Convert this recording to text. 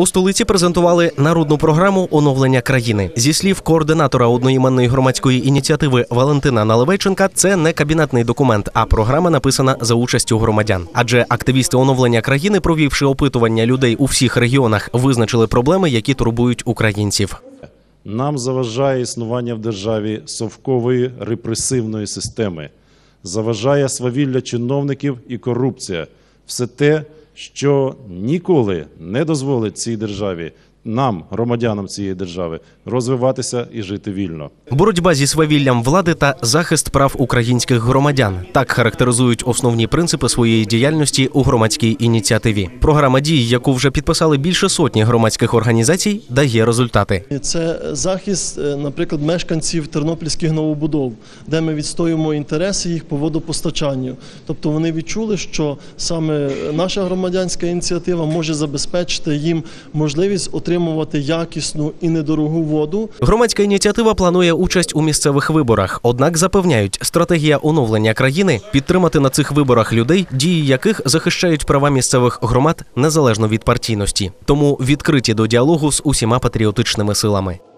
У столиці презентували народну програму оновлення країни. Зі слів координатора одноіменної громадської ініціативи Валентина Наливайченка, це не кабінетний документ, а програма написана за участю громадян. Адже активісти оновлення країни, провівши опитування людей у всіх регіонах, визначили проблеми, які турбують українців. Нам заважає існування в державі совкової репресивної системи, заважає свавілля чиновників і корупція. Все те, що ніколи не дозволить цій державі, нам, громадянам цієї держави, розвиватися і жити вільно. Боротьба зі свавіллям влади та захист прав українських громадян так характеризують основні принципи своєї діяльності у громадській ініціативі. Програма дій, яку вже підписали більше сотні громадських організацій, дає результати. Це захист, е, наприклад, мешканців тернопільських новобудов, де ми відстоюємо інтереси їх по водопостачанню. Тобто вони відчули, що саме наша громадянська ініціатива може забезпечити їм можливість отримувати якісну і недорогу воду. Громадська ініціатива планує участь у місцевих виборах. Однак запевняють, стратегія оновлення країни підтримати на цих виборах людей, дії яких захищають права місцевих громад незалежно від партійності. Тому відкриті до діалогу з усіма патріотичними силами.